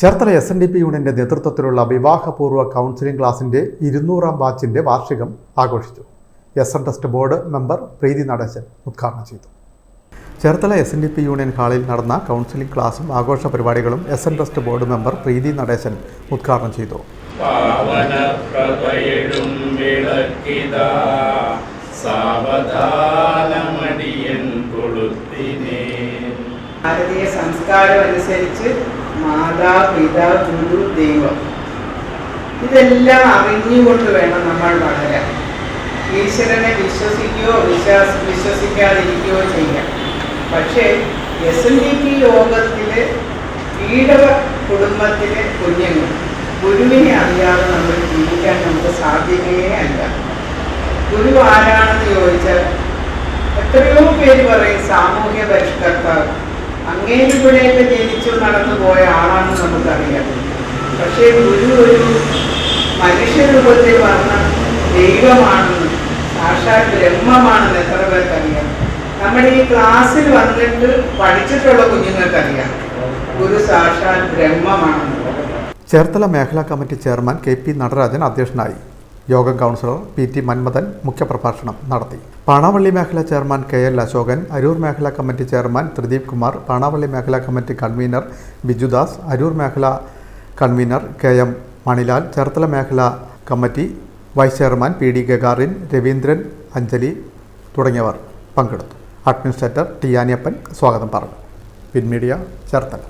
Cherthala S N D P യൂണിയന്റെ നേതൃത്വത്തിലുള്ള വിവാഹപൂർവ കൗൺസിലിംഗ് ക്ലാസിന്റെ ഇരുന്നൂറാം ബാച്ചിന്റെ വാർഷികം ആഘോഷിച്ചു. S N trust board member Preethi Natesan ഉദ്ഘാടനം ചെയ്തു. Cherthala S N D P union ഹാളിൽ നടന്ന കൗൺസിലിംഗ് ക്ലാസും ആഘോഷ പരിപാടികളും S N trust board member Preethi Natesan ഉദ്ഘാടനം ചെയ്തു. ഭാരതീയ സംസ്കാരം അനുസരിച്ച് മാതാ പിതാ ഗുരു ദൈവം. ഇതെല്ലാം അറിഞ്ഞുകൊണ്ട് വേണം നമ്മൾ വളരാൻ. ഈശ്വരനെ വിശ്വസിക്കുകയോ വിശ്വാസ വിശ്വസിക്കാതിരിക്കുകയോ ചെയ്യാം പക്ഷേ എസ് എൻ ഡി പി യോഗത്തിലെ ഈടവ കുടുംബത്തിലെ കുഞ്ഞുങ്ങൾ ഗുരുവിനെ അറിയാതെ നമ്മൾ ജീവിക്കാൻ നമുക്ക് സാധ്യതയേ അല്ല. ഗുരു ആരാണെന്ന് ചോദിച്ചാൽ എത്രയോ പേര് പറയും സാമൂഹ്യ പരിഷ്കർത്താവ്. അങ്ങേര് ഇവിടെയൊക്കെ ജനിച്ചു നടന്നു പോയ ആളാണെന്ന് നമുക്കറിയാം. പക്ഷേ ഗുരു ഒരു മനുഷ്യരൂപത്തിൽ വന്ന ദൈവമാണെന്ന് സാക്ഷാൽ ബ്രഹ്മമാണെന്ന് എത്ര പേർക്കറിയാം? നമ്മുടെ ഈ ക്ലാസ്സിൽ വന്നിട്ട് പഠിച്ചിട്ടുള്ള കുഞ്ഞുങ്ങൾക്കറിയാം. ഗുരു സാക്ഷാൽ ബ്രഹ്മമാണെന്ന്. ചേർത്തല മേഖലാ committee chairman K P Natarajan അധ്യക്ഷനായി. യോഗം കൗൺസിലർ പി ടി മന്മഥൻ മുഖ്യപ്രഭാഷണം നടത്തി. പാണാവള്ളി മേഖലാ chairman K L Ashokan Aroor മേഖലാ കമ്മിറ്റി ചെയർമാൻ ത്രിദീപ് കുമാർ പാണാവള്ളി മേഖലാ കമ്മിറ്റി കൺവീനർ ബിജുദാസ് അരൂർ മേഖലാ convener K M Manilal Cherthala മേഖലാ committee vice chairman P D Gagarin Raveendran Anjali തുടങ്ങിയവർ പങ്കെടുത്തു. അഡ്മിനിസ്ട്രേറ്റർ ടി ആനിയപ്പൻ സ്വാഗതം പറഞ്ഞു. പിൻമീഡിയ ചേർത്തല.